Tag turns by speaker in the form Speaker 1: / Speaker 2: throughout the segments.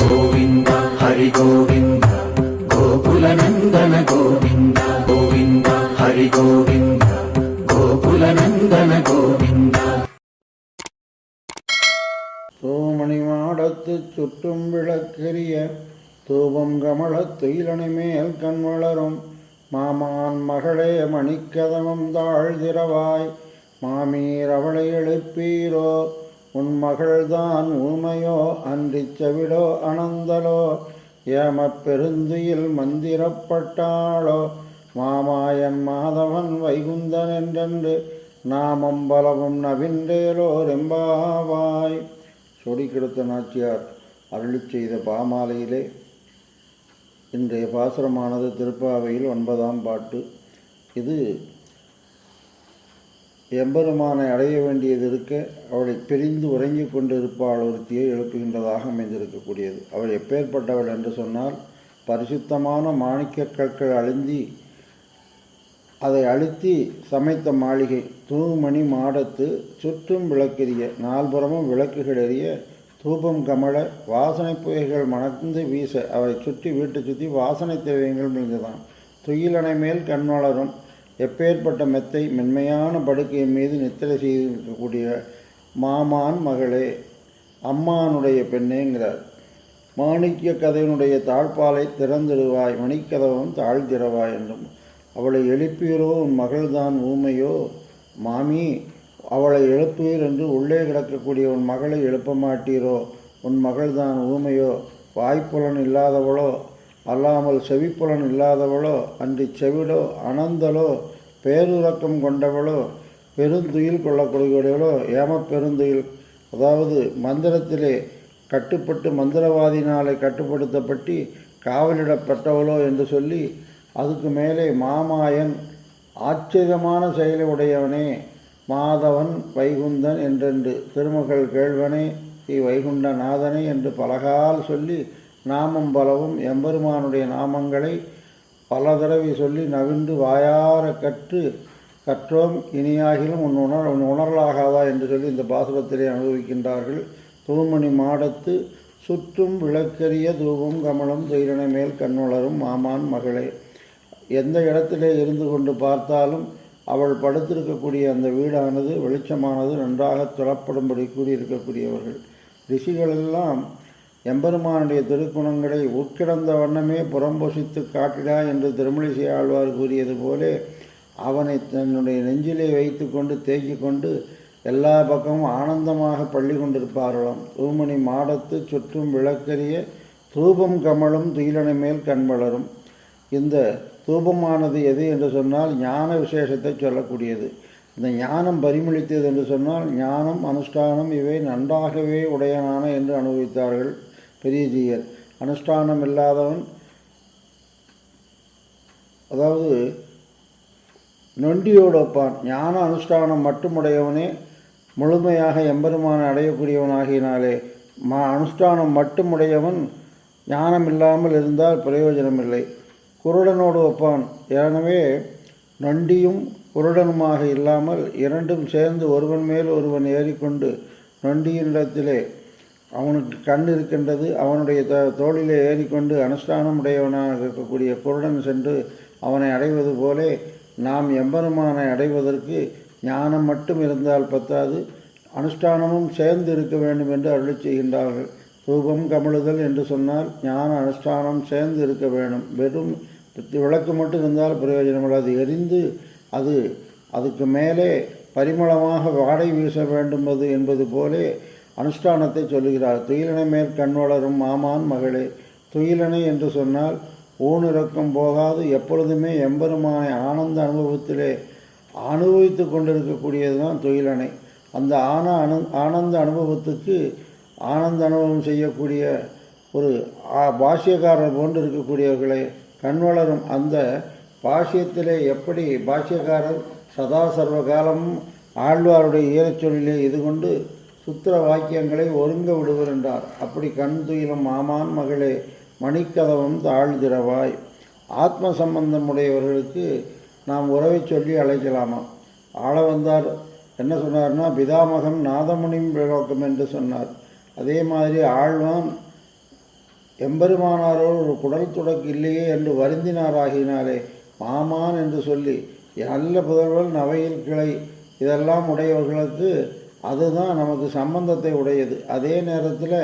Speaker 1: கோவிந்த ஹரி கோவிந்த கோகுலநந்தன கோவிந்த கோவிந்த ஹரி கோவிந்த கோகுலநந்தன கோவிந்த.
Speaker 2: சோமணி மாடத்து சுற்றும் விளக்கெரிய தூபம் கமலத்துயிலணி மேல் கண் வளரும். மாமான் மகளே மணிக்கதமம் தாழ்திரவாய் மாமீர் அவளை எழுப்பீரோ? உன் மகள்தான் ஊமையோ அன்றிச் செவிடோ அனந்தலோ ஏமப்பெருந்துயில் மந்திரப்பட்டாளோ மாமாயன் மாதவன் வைகுந்தன் என்றென்று நாமம் பலவும் நவின்றேலோ ரெம்பாவாய். சொடி கெடுத்த நாச்சியார் அருளி செய்த பாமாலையிலே இன்றைய பாசுரமானது திருப்பாவையில் ஒன்பதாம் பாட்டு. இது எம்பெருமானை அடைய வேண்டியது இருக்க அவளை பிரிந்து உறங்கிக் கொண்டிருப்பாள் ஒருத்தியை எழுப்புகின்றதாக அமைந்திருக்கக்கூடியது. அவள் எப்பேற்பட்டவள் என்று சொன்னால் பரிசுத்தமான மாணிக்கக் கற்கள் அழிந்தி அதை அழுத்தி சமைத்த மாளிகை தூமணி மாடத்து சுற்றும் விளக்கெரிய நால்புறமும் விளக்குகள் எரிய தூபம் கமல வாசனை புகைகள் மணந்து வீச அவரை சுற்றி வீட்டை சுற்றி வாசனை திரவியங்கள் விழுந்துதான் துயிலனை மேல் கண் வளரும் எப்பேற்பட்ட மெத்தை மென்மையான படுக்கையின் மீது நித்திரை செய்திருக்கக்கூடிய மாமான் மகளே அம்மானுடைய பெண்ணேங்கிறார் மாணிக்க கதையினுடைய தாழ்பாலை திறந்திடுவாய் மணிக்கதவும் தாழ்திரவாய் என்றும் அவளை எழுப்பீரோ உன் மகள்தான் ஊமையோ? மாமி அவளை எழுப்புவீர் என்று உள்ளே கிடக்கக்கூடிய உன் மகளை எழுப்ப மாட்டீரோ? உன் மகள்தான் ஊமையோ? வாய்ப்புலன் இல்லாதவளோ? அல்லாமல் செவிப்புலன் இல்லாதவளோ அன்றி செவிடோ அனந்தலோ பேருறக்கம் கொண்டவளோ பெருந்துயில் கொள்ளக்கூடியவளோ ஏமப் பெருந்துயில் அதாவது மந்திரத்திலே கட்டுப்பட்டு மந்திரவாதினாலே கட்டுப்படுத்தப்பட்டு காவலிடப்பட்டவளோ என்று சொல்லி அதுக்கு மேலே மாமாயன் ஆச்சரியமான செயலை உடையவனே மாதவன் வைகுந்தன் என்றென்று திருமகள் கேள்வனே ஸ்ரீ வைகுண்ட நாதனே என்று பலகால் சொல்லி நாமம் பலவும் எம்பெருமானுடைய நாமங்களை பல தடவை சொல்லி நவிண்டு வாயார கற்று கற்றோம் இனியாகிலும் உன் உணர் உன் உணரலாகாதா என்று சொல்லி இந்த பாசுரத்திலே அனுபவிக்கின்றார்கள். தூமணி மாடத்து சுற்றும் விளக்கரிய தூபம் கமலம் துயிலனை மேல் கண்ணுளரும் மாமான் மகளே. எந்த இடத்திலே இருந்து கொண்டு பார்த்தாலும் அவள் படுத்திருக்கக்கூடிய அந்த வீடானது வெளிச்சமானது நன்றாக துறப்படும்படி கூடியிருக்கக்கூடியவர்கள் ரிஷிகளெல்லாம் எம்பெருமானுடைய திருக்குணங்களை உட்கிடந்த வண்ணமே புறம்பொசித்து காட்டிடா என்று திருமணிசை ஆழ்வார் கூறியது போலே அவனை தன்னுடைய நெஞ்சிலே வைத்து கொண்டு தேக்கிக் கொண்டு எல்லா பக்கமும் ஆனந்தமாக பள்ளி கொண்டிருப்பார்களாம். தூமணி மாடத்து சுற்றும் விளக்கரிய தூபம் கமலும் துயிலனை மேல் கண் வளரும். இந்த தூபமானது எது என்று சொன்னால் ஞான விசேஷத்தை சொல்லக்கூடியது. இந்த ஞானம் பரிமளித்தது என்று சொன்னால் ஞானம் அனுஷ்டானம் இவை நன்றாகவே உடையனான என்று அனுபவித்தார்கள். பெரியஜீயர். அனுஷ்டானம் இல்லாதவன் அதாவது நொண்டியோடு ஒப்பான் ஞான அனுஷ்டானம் மட்டுமுடையவனே முழுமையாக எம்பெருமான அடையக்கூடியவனாகினாலே. மா அனுஷ்டானம் மட்டுமுடையவன் ஞானம் இல்லாமல் இருந்தால் பிரயோஜனமில்லை. குருடனோடு ஒப்பான். எனவே நொண்டியும் குருடனுமாக இல்லாமல் இரண்டும் சேர்ந்து ஒருவன் மேல் ஒருவன் ஏறிக்கொண்டு நொண்டியினிடத்திலே அவனுக்கு கண் இருக்கின்றது அவனுடைய த தோளிலே ஏறிக்கொண்டு அனுஷ்டானம் உடையவனாக இருக்கக்கூடிய குருடன் சென்று அவனை அடைவது போலே நாம் எம்பெருமானை அடைவதற்கு ஞானம் மட்டும் இருந்தால் பத்தாது அனுஷ்டானமும் சேர்ந்து இருக்க வேண்டும் என்று அருளி செய்கின்றார்கள். ரூபம் கமழுதல் என்று சொன்னால் ஞான அனுஷ்டானம் சேர்ந்து இருக்க வேண்டும். வெறும் விளக்கு மட்டும் இருந்தால் பிரயோஜனம் அது எரிந்து அது அதுக்கு மேலே பரிமளமாக வாடை வீச வேண்டும் அது என்பது போலே அனுஷ்டானத்தை சொல்லுகிறார். துயிலனை மேற்கண் வளரும் மாமான் மகளே துயிலனை என்று சொன்னால் ஊனிறக்கம் போகாது. எப்பொழுதுமே எம்பெருமானை ஆனந்த அனுபவத்திலே அனுபவித்து கொண்டிருக்கக்கூடியது தான் துயிலனை. அந்த ஆன அனு ஆனந்த அனுபவத்துக்கு ஆனந்த அனுபவம் செய்யக்கூடிய ஒரு பாஷ்யக்காரர் போன்று இருக்கக்கூடியவர்களை கண் வளரும் அந்த பாஷ்யத்திலே எப்படி பாஷ்யக்காரர் சதா சர்வகாலமும் ஆழ்வாருடைய ஈரச்சொல்லிலே இது கொண்டு சுத்திர வாக்கியங்களை ஒருங்க விடுவர் என்றார். அப்படி கண் துயிலும் மாமான் மகளே மணிக்கதவம் தாழ்திரவாய் ஆத்ம சம்பந்தம் உடையவர்களுக்கு நாம் உறவை சொல்லி அழைக்கலாமா? ஆள வந்தார். என்ன சொன்னார்னா பிதாமகம் நாதமுனிம் விளக்கம் என்று சொன்னார். அதே மாதிரி ஆழ்வான் எம்பெருமானாரோடு ஒரு குடல் தொடக்கு இல்லையே என்று வருந்தினாராகினாலே மாமான் என்று சொல்லி நல்ல புதல்வன் நவையில் கிளை. இதெல்லாம் உடையவர்களுக்கு அதுதான் நமக்கு சம்பந்தத்தை உடையது. அதே நேரத்தில்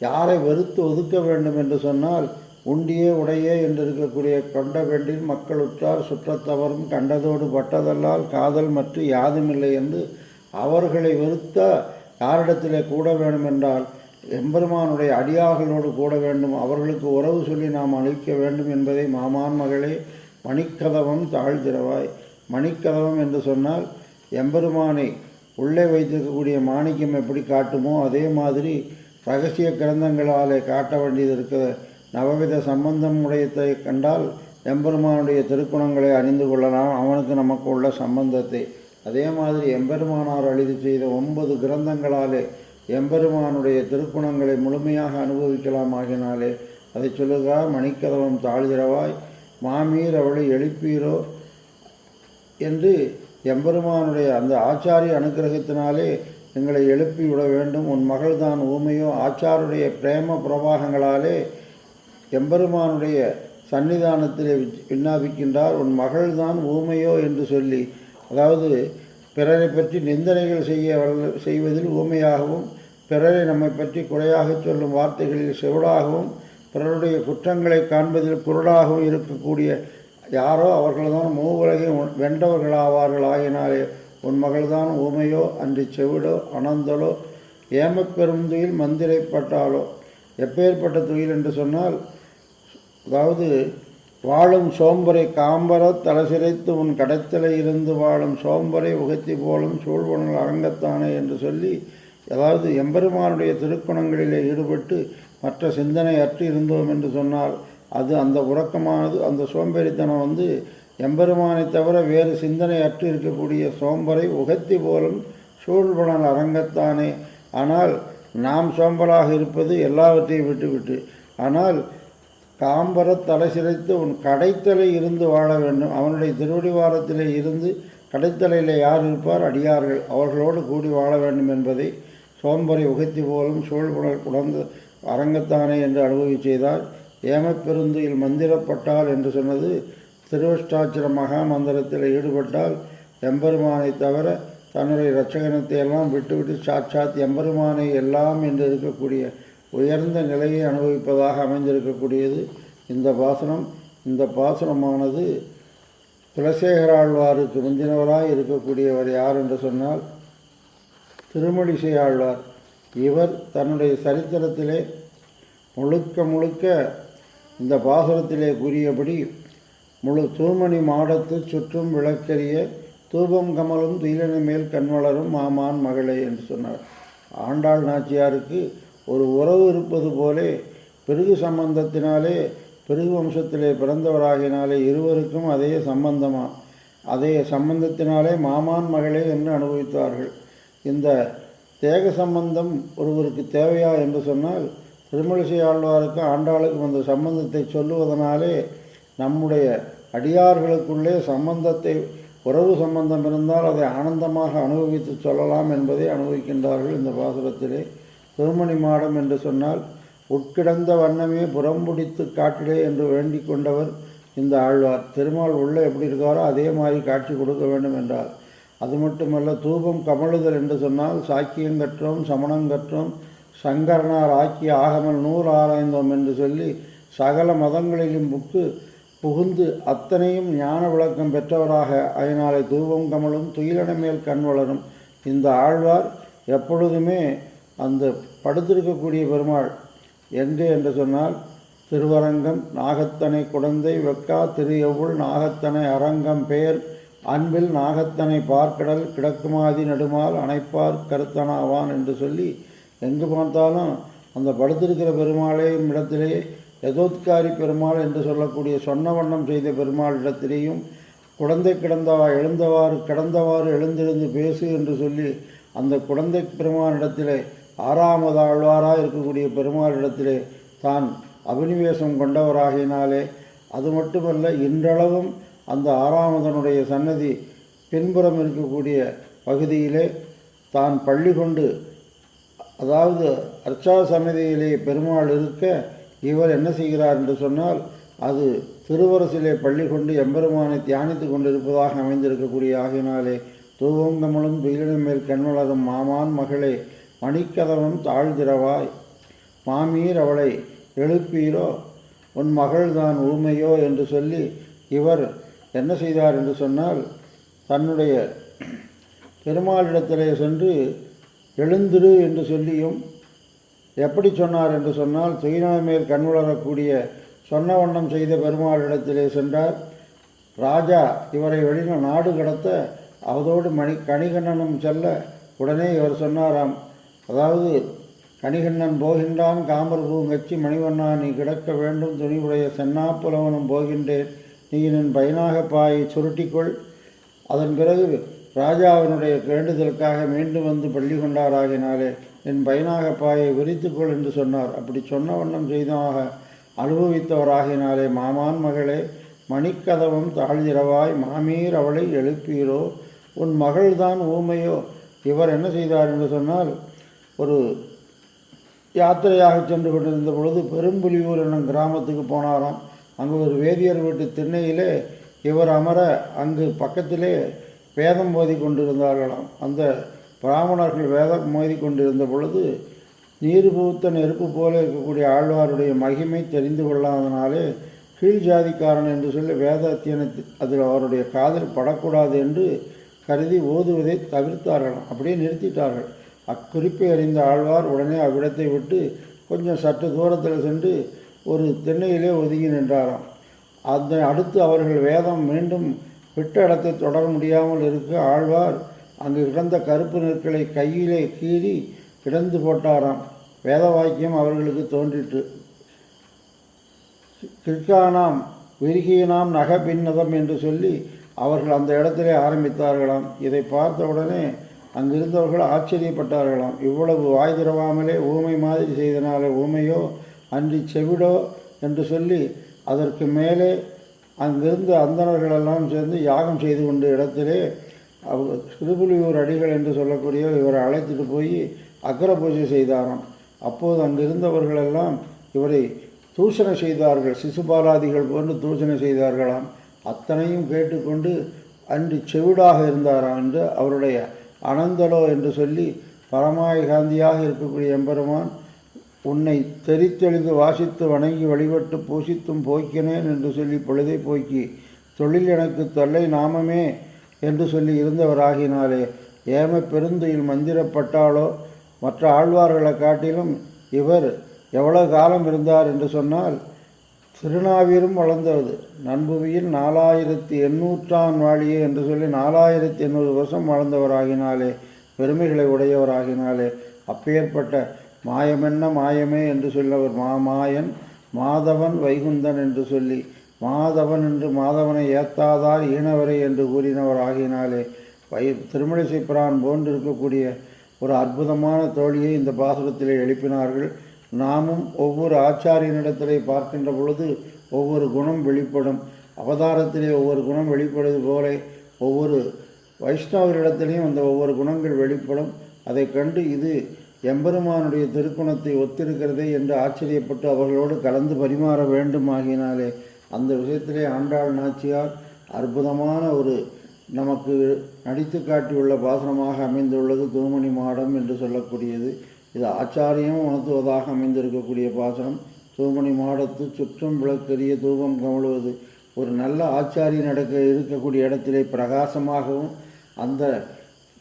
Speaker 2: யாரை வெறுத்து ஒதுக்க வேண்டும் என்று சொன்னால் உண்டியே உடையே என்று இருக்கக்கூடிய கொண்ட பெண்டில் மக்கள் உற்றார் சுற்றத்தவரும் கண்டதோடு பட்டதல்லால் காதல் மற்றும் யாதுமில்லை என்று அவர்களை வெறுத்த யாரிடத்திலே கூட வேண்டும் என்றால் எம்பெருமானுடைய அடியார்களோடு கூட வேண்டும் அவர்களுக்கு உறவு சொல்லி நாம் அளிக்க வேண்டும் என்பதை மாமான் மகளே மணிக்கதவம் தாழ்கிறவாய் மணிக்கதவம் என்று சொன்னால் எம்பெருமானை உள்ளே வைத்திருக்கக்கூடிய மாணிக்கம் எப்படி காட்டுமோ அதே மாதிரி ரகசிய கிரந்தங்களாலே காட்ட வேண்டியது இருக்கிற நவவித சம்பந்தம் உடையத்தை கண்டால் எம்பெருமானுடைய திருக்குணங்களை அறிந்து கொள்ளலாம். அவனுக்கு நமக்கு உள்ள சம்பந்தத்தை. அதே மாதிரி எம்பெருமானார் அழிந்து செய்த ஒன்பது கிரந்தங்களாலே எம்பெருமானுடைய திருக்குணங்களை முழுமையாக அனுபவிக்கலாம் ஆகினாலே அதை சொல்லுகிறார் மணிக்கதவம் தாழ்கிறவாய் மாமீர் அவளை எழுப்பீரோ? என்று எம்பெருமானுடைய அந்த ஆச்சாரிய அனுக்கிரகத்தினாலே எங்களை எழுப்பி விட வேண்டும். உன் மகள் தான் ஊமையோ ஆச்சாருடைய பிரேம பிரவாகங்களாலே எம்பெருமானுடைய சன்னிதானத்திலே வி- உன் மகள் தான் ஊமையோ என்று சொல்லி அதாவது பிறரை பற்றி நிந்தனைகள் செய்ய வல்ல- செய்வதில் ஊமையாகவும் பிறரை நம்மை பற்றி குறையாக சொல்லும் வார்த்தைகளில் செவிடாகவும் பிறருடைய குற்றங்களை காண்பதில் குரலாகவும் இருக்கக்கூடிய யாரோ அவர்கள்தான் மூவுலகை உண்- வென்றவர்களாவார்கள். ஆகினாலே உன் மகள்தான் ஊமையோ அன்று செவிடோ அனந்தலோ ஏமப்பெரும் துயில் மந்திரைப்பட்டாலோ எப்பேற்பட்ட துயில் என்று சொன்னால் அதாவது வாழும் சோம்பரை காம்பர தலசிரைத்து உன் கடத்தலை இருந்து வாழும் சோம்பரை உகத்தி போலும் சூழ்வனல் அரங்கத்தானே என்று சொல்லி அதாவது எம்பெருமானுடைய திருக்குணங்களிலே ஈடுபட்டு மற்ற சிந்தனை அற்று இருந்தோம் என்று சொன்னால் அது அந்த உறக்கமானது அந்த சோம்பேறித்தனம் வந்து எம்பெருமானை தவிர வேறு சிந்தனை அற்று இருக்கக்கூடிய சோம்பரை உகத்தி போலும் சூழ்படல் அரங்கத்தானே. ஆனால் நாம் சோம்பலாக இருப்பது எல்லாவற்றையும் விட்டுவிட்டு ஆனால் காம்பர தலை சிறைத்து உன் கடைத்தலை இருந்து வாழ வேண்டும். அவனுடைய திருவடிவாரத்திலே இருந்து கடைத்தலையில் யார் இருப்பார்? அடியார்கள். அவர்களோடு கூடி வாழ வேண்டும் என்பதை சோம்பரை உகத்தி போலும் சூழ்புணர் குடந்து அரங்கத்தானே என்று அனுபவி செய்தார். ஏமப்பெருந்துயில் மந்திரப்பட்டால் என்று சொன்னது திருவஷ்டாட்சிர மகா மந்திரத்தில் ஈடுபட்டால் எம்பெருமானை தவிர தன்னுடைய இரட்சகனத்தை எல்லாம் விட்டுவிட்டு சாட்சாத் எம்பெருமானை எல்லாம் என்று இருக்கக்கூடிய உயர்ந்த நிலையை அனுபவிப்பதாக அமைந்திருக்கக்கூடியது இந்த பாசனம். இந்த பாசனமானது குலசேகராழ்வாருக்கு முந்தினவராய் இருக்கக்கூடியவர் யார் என்று சொன்னால் திருமணிசை ஆழ்வார் இவர் தன்னுடைய சரித்திரத்திலே முழுக்க முழுக்க இந்த பாசுரத்திலே கூறியபடி முழு தூமணி மாடத்து சுற்றும் விளக்கெறிய தூபம் கமலும் துயிலனு மேல் கண்வளரும் மாமான் மகளே என்று சொன்னார். ஆண்டாள் நாச்சியாருக்கு ஒரு உறவு இருப்பது போலே பெருகு சம்பந்தத்தினாலே பெருகு வம்சத்திலே பிறந்தவராகினாலே இருவருக்கும் அதே சம்பந்தமா அதே சம்பந்தத்தினாலே மாமான் மகளே என்று அனுபவித்தார்கள். இந்த தேக சம்பந்தம் ஒருவருக்கு தேவையா என்று சொன்னால் திருமழிசை ஆழ்வாருக்கும் ஆண்டாளுக்கும் அந்த சம்பந்தத்தை சொல்லுவதனாலே நம்முடைய அடியார்களுக்குள்ளே சம்பந்தத்தை உறவு சம்பந்தம் இருந்தால் அதை ஆனந்தமாக அனுபவித்து சொல்லலாம் என்பதை அனுபவிக்கின்றார்கள் இந்த பாசுரத்திலே. திருமணி மாடம் என்று சொன்னால் உட்கிடந்த வண்ணமே புறம்புடித்து காட்டிலே என்று வேண்டிக் கொண்டவர் இந்த ஆழ்வார். திருமால் உள்ளே எப்படி இருக்காரோ அதே மாதிரி காட்சி கொடுக்க வேண்டும் என்றார். அது மட்டுமல்ல தூபம் கமழுதல் என்று சொன்னால் சாக்கியங்கற்றோம் சமணங்கற்றோம் சமணம் கற்றோம் சங்கரனார் ஆக்கிய ஆகமல் நூல் ஆராய்ந்தோம் என்று சொல்லி சகல மதங்களிலும் புக்கு புகுந்து அத்தனையும் ஞான விளக்கம் பெற்றவராக அதனாலே தூபம் கமலும் துயிலன மேல் கண் வளரும் இந்த ஆழ்வார் எப்பொழுதுமே அந்த படுத்திருக்கக்கூடிய பெருமாள். எங்கே என்று சொன்னால் திருவரங்கம் நாகத்தனை குடந்தை வெக்கா திரு எவ்வுள் நாகத்தனை அரங்கம் பெயர் அன்பில் நாகத்தனை பார்க்கடல் கிடக்குமாதி நெடுமால் அணைப்பார் கருத்தனாவான் என்று சொல்லி எங்கு பார்த்தாலும் அந்த படுத்திருக்கிற பெருமாளையும் இடத்திலே யதோத்காரி பெருமாள் என்று சொல்லக்கூடிய சொன்ன வண்ணம் செய்த பெருமாள் இடத்திலேயும் குழந்தை கிடந்தவா எழுந்தவாறு கிடந்தவாறு எழுந்திருந்து பேசு என்று சொல்லி அந்த குழந்தை பெருமானிடத்திலே ஆறாமது ஆழ்வாராக இருக்கக்கூடிய பெருமாளிடத்திலே தான் அபினிவேசம் கொண்டவராகினாலே அது மட்டுமல்ல இன்றளவும் அந்த ஆறாமதனுடைய சன்னதி பின்புறம் இருக்கக்கூடிய பகுதியிலே தான் பள்ளி கொண்டு அதாவது அர்ச்சா சமிதியிலே பெருமாள் இருக்க இவர் என்ன செய்கிறார் என்று சொன்னால் அது திருவரசிலே பள்ளி கொண்டு எம்பெருமானை தியானித்து கொண்டிருப்பதாக அமைந்திருக்கக்கூடிய ஆகினாலே தூவங்கமலும் துயிலின் மேல் கண்வளரும் மாமான் மகளே மணிக்கதவம் தாழ்திரவாய் மாமீர் அவளை எழுப்பீரோ? உன் மகள்தான் ஊமையோ? என்று சொல்லி இவர் என்ன செய்தார் என்று சொன்னால் தன்னுடைய பெருமாளிடத்திலே சென்று எழுந்திரு என்று சொல்லியும் எப்படி சொன்னார் என்று சொன்னால் துயினாய் மேல் வளரக்கூடிய சொன்ன வண்ணம் செய்த பெருமாளிடத்திலே சென்றார். ராஜா இவரை வெளியில நாடு கடத்த அவதோடு மணி கணிகண்ணனும் செல்ல உடனே இவர் சொன்னாராம் அதாவது கணிகண்ணன் போகின்றான் காமர் பூங்கச்சி மணிவண்ணா நீ கிடக்க வேண்டும் துணிவுடைய சென்னாப்புலவனும் போகின்றேன் நீ என் பயனாக பாயை சுருட்டிக்கொள். அதன் பிறகு ராஜா அவனுடைய வேண்டுதலுக்காக மீண்டும் வந்து பள்ளி கொண்டாராகினாலே என் பயனாக பாயை விரித்துக்கொள் என்று சொன்னார். அப்படி சொன்ன வண்ணம் செய்தமாக அனுபவித்தவராகினாலே மாமான் மகளே மணிக்கதவம் தாழ்திரவாய் மாமீர் அவளை எழுப்பீரோ? உன் மகள்தான் ஊமையோ? இவர் என்ன செய்தார் என்று சொன்னால் ஒரு யாத்திரையாக சென்று கொண்டிருந்த பொழுது பெரும்புலியூர் என்னும் கிராமத்துக்கு போனாராம். அங்கு ஒரு வேதியர் வீட்டு திண்ணையிலே இவர் அமர அங்கு பக்கத்திலே வேதம் மோதி கொண்டிருந்தார்களாம் அந்த பிராமணர்கள் வேதம் மோதி கொண்டிருந்த பொழுது நீர் பூத்த நெருப்பு போல இருக்கக்கூடிய ஆழ்வாருடைய மகிமை தெரிந்து கொள்ளாதனாலே கீழ் ஜாதிக்காரன் என்று சொல்லி வேத அத்தியனத்து அதில் அவருடைய காதில் படக்கூடாது என்று கருதி ஓதுவதை தவிர்த்தார்களாம். அப்படியே நிறுத்திட்டார்கள். அக்குறிப்பை அறிந்த ஆழ்வார் உடனே அவ்விடத்தை விட்டு கொஞ்சம் சற்று தூரத்தில் சென்று ஒரு திண்ணையிலே ஒதுங்கி நின்றாராம். அந்த அடுத்து அவர்கள் வேதம் மீண்டும் விட்ட இடத்தை தொடர முடியாமல் இருக்க. ஆழ்வார் அங்கு கிடந்த கருப்பு நெற்களை கையிலே கீறி கிடந்து போட்டாராம். வேத வாக்கியம் அவர்களுக்கு தோன்றிற்று. கிற்கானாம் விருகியினாம் நக பின்னதம் என்று சொல்லி அவர்கள் அந்த இடத்திலே ஆரம்பித்தார்களாம். இதை பார்த்தவுடனே அங்கிருந்தவர்கள் ஆச்சரியப்பட்டார்களாம். இவ்வளவு வாய் திறவாமலே ஊமை மாதிரி செய்தனாலே ஊமையோ அன்றி செவிடோ என்று சொல்லி அதற்கு மேலே அங்கிருந்த அந்தணர்களெல்லாம் சேர்ந்து யாகம் செய்து கொண்ட இடத்திலே அவர் சிறுபுலியூர் அடிகள் என்று சொல்லக்கூடிய இவரை அழைத்துட்டு போய் அக்கர பூஜை செய்தாராம். அப்போது அங்கிருந்தவர்களெல்லாம் இவரை தூஷணை செய்தார்கள். சிசுபாலாதிகள் போன்று தூஷணை செய்தார்களாம். அத்தனையும் கேட்டுக்கொண்டு அன்று செவிடாக இருந்தாராம் என்று அவருடைய அனந்தலோ என்று சொல்லி பரமாய காந்தியாக இருக்கக்கூடிய எம்பெருமான் உன்னை தெரித்தெளிந்து வாசித்து வணங்கி வழிபட்டு பூசித்தும் போக்கினேன் என்று சொல்லி பொழுதை போக்கி தொழில் எனக்கு தொல்லை நாமமே என்று சொல்லி இருந்தவராகினாலே ஏம பெருந்துயில் மந்திரப்பட்டாலோ மற்ற ஆழ்வார்களை காட்டிலும் இவர் எவ்வளவு காலம் இருந்தார் என்று சொன்னால் திருநாவீரும் வளர்ந்தது. நண்புவியில் நாலாயிரத்தி எண்ணூற்றாம் வாழியே என்று சொல்லி நாலாயிரத்தி எண்ணூறு வருஷம் வாழ்ந்தவராகினாலே பெருமைகளை உடையவராகினாலே அப்பேற்பட்ட மாயமென்ன மாயமே என்று சொல்லவர் மாமாயன் மாதவன் வைகுந்தன் என்று சொல்லி மாதவன் என்று மாதவனை ஏத்தாதார் ஈனவரை என்று கூறினவர் ஆகினாலே வை திருமணிசை பிரான் போன்றிருக்கக்கூடிய ஒரு அற்புதமான தோழியை இந்த பாசுரத்திலே எழுப்பினார்கள். நாமும் ஒவ்வொரு ஆச்சாரியனிடத்திலே பார்க்கின்ற பொழுது ஒவ்வொரு குணம் வெளிப்படும். அவதாரத்திலே ஒவ்வொரு குணம் வெளிப்படுவது போல ஒவ்வொரு வைஷ்ணவரிடத்திலையும் அந்த ஒவ்வொரு குணங்கள் வெளிப்படும். அதை கண்டு இது எம்பெருமானுடைய திருக்குணத்தை ஒத்திருக்கிறதே என்று ஆச்சரியப்பட்டு அவர்களோடு கலந்து பரிமாற வேண்டும் ஆகினாலே அந்த விஷயத்திலே ஆண்டாள் நாச்சியார் அற்புதமான ஒரு நமக்கு நடித்து காட்டியுள்ள பாசனமாக அமைந்துள்ளது தூமணி மாடம் என்று சொல்லக்கூடியது. இது ஆச்சாரியம் உணர்த்துவதாக அமைந்திருக்கக்கூடிய பாசனம் தூமணி மாடத்து சுற்றும் விளக்கரிய தூபம் கமழுவது ஒரு நல்ல ஆச்சாரி நடக்க இருக்கக்கூடிய இடத்திலே பிரகாசமாகவும் அந்த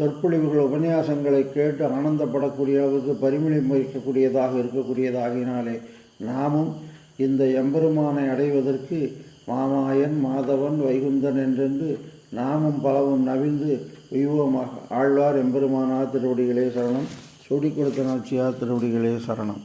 Speaker 2: சொற்பொழிவுகள் உபன்யாசங்களை கேட்டு ஆனந்தப்படக்கூடிய அளவுக்கு பரிமளம் வைக்கக்கூடியதாக இருக்கக்கூடியதாகினாலே நாமும் இந்த எம்பெருமானை அடைவதற்கு மாமாயன் மாதவன் வைகுந்தன் என்றென்று நாமும் பலவும் நவிழ்ந்து உய்வோமாக ஆழ்வார் எம்பெருமானார் திருவடிகளே சரணம். சுடி கொடுத்த நாச்சியார் திருவடிகளே சரணம்.